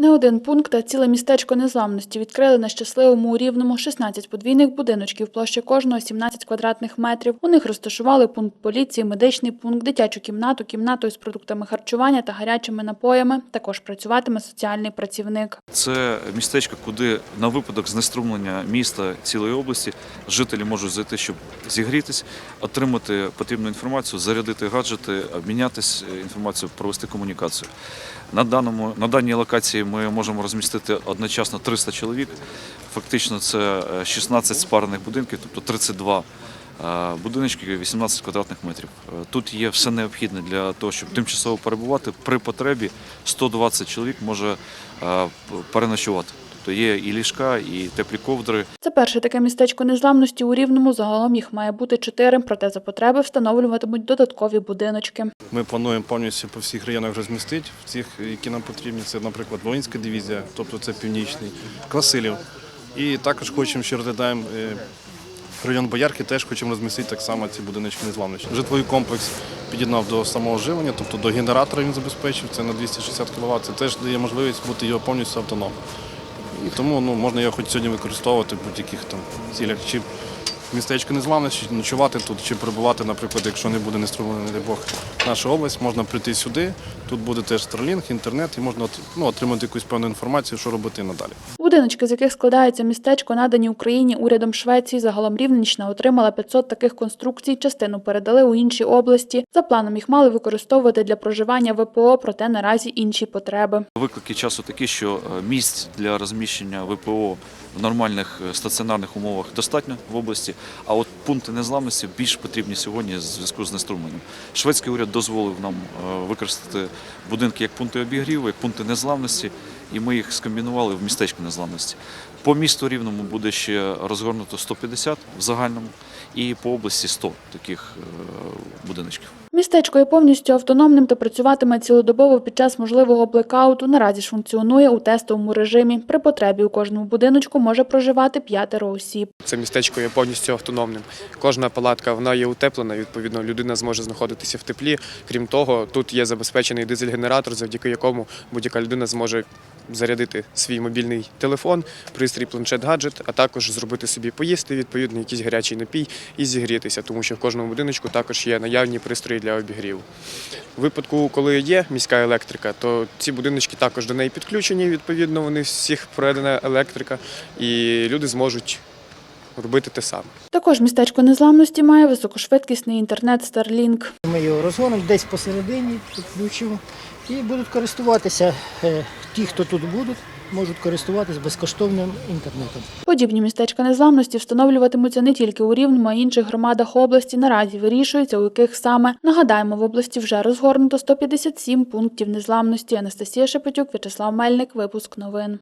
Не один пункт, а ціле містечко незламності відкрили на щасливому рівному 16 подвійних будиночків, площа кожного 17 квадратних метрів. У них розташували пункт поліції, медичний пункт, дитячу кімнату, кімнату із продуктами харчування та гарячими напоями. Також працюватиме соціальний працівник. Це містечко, куди на випадок знеструмлення міста цілої області жителі можуть зайти, щоб зігрітись, отримати потрібну інформацію, зарядити гаджети, обмінятися інформацією, провести комунікацію. На даному на даній локації ми можемо розмістити одночасно 300 чоловік. Фактично, це е, 16 спарених будинків, тобто 32 е, будиночки, 18 квадратних метрів. Е, Тут є все необхідне для того, щоб тимчасово перебувати. При потребі 120 чоловік може е, переночувати. Тобто є і ліжка, і теплі ковдри, Це перше таке містечко незламності у рівному. Загалом їх має бути чотири, проте за потреби встановлюватимуть додаткові будиночки. Ми плануємо повністю по всіх районах розмістити, всіх, які нам потрібні. Це, наприклад, Воїнська дивізія, тобто це північний, Красилів. І також хочемо ще розглядаємо е, район Боярки, теж хочемо розмістити так само ці будиночки незламності. Житловий комплекс під'єднав до самого живлення, тобто до генератора він забезпечив, це на 260 кВт. Це теж дає можливість бути його повністю автономним. І тому ну, можна його хоч сьогодні використовувати в будь-яких там цілях. Чи містечко незламне, чи ночувати тут, чи перебувати, наприклад, якщо не буде неструмлена, не дай Бог, наша область, можна прийти сюди. Тут буде теж стрелінг, інтернет, і можна ну, отримати якусь певну інформацію, що робити надалі. Будиночки, з яких складається містечко, надані Україні урядом Швеції. Загалом Рівненщина отримала 500 таких конструкцій. Частину передали у інші області. За планом їх мали використовувати для проживання ВПО, проте наразі інші потреби. Виклики часу такі, що е, місць для розміщення ВПО в нормальних е, стаціонарних умовах достатньо в області. А от пункти незламності більш потрібні сьогодні в зв'язку з неструмленням. Шведський уряд дозволив нам е, використати будинки як пункти обігріву, як пункти незламності, і ми їх скомбінували в містечку незламності. По місту рівному буде ще розгорнуто 150 в загальному, і по області 100 таких е, будиночків. Містечко є повністю автономним та працюватиме цілодобово під час можливого блекауту. Наразі ж функціонує у тестовому режимі. При потребі у кожному будиночку може проживати п'ятеро осіб. Це містечко є повністю автономним. Кожна палатка вона є утеплена. Відповідно, людина зможе знаходитися в теплі. Крім того, тут є забезпечений дизель-генератор, завдяки якому будь-яка людина зможе зарядити свій мобільний телефон, пристрій, планшет, гаджет, а також зробити собі поїсти, відповідно, якийсь гарячий напій і зігрітися, тому що в кожному будиночку також є наявні пристрої для обігріву. У випадку, коли є міська електрика, то ці будиночки також до неї підключені. Відповідно, вони всіх проведена електрика, і люди зможуть робити те саме. Також містечко незламності має високошвидкісний інтернет Starlink. Ми його розгонимо десь посередині, підключимо і будуть користуватися. Ті, хто тут будуть, можуть користуватися безкоштовним інтернетом. Подібні містечка незламності встановлюватимуться не тільки у Рівному, а й інших громадах області. Наразі вирішується, у яких саме. Нагадаємо, в області вже розгорнуто 157 пунктів незламності. Анастасія Шепетюк, В'ячеслав Мельник, випуск новин.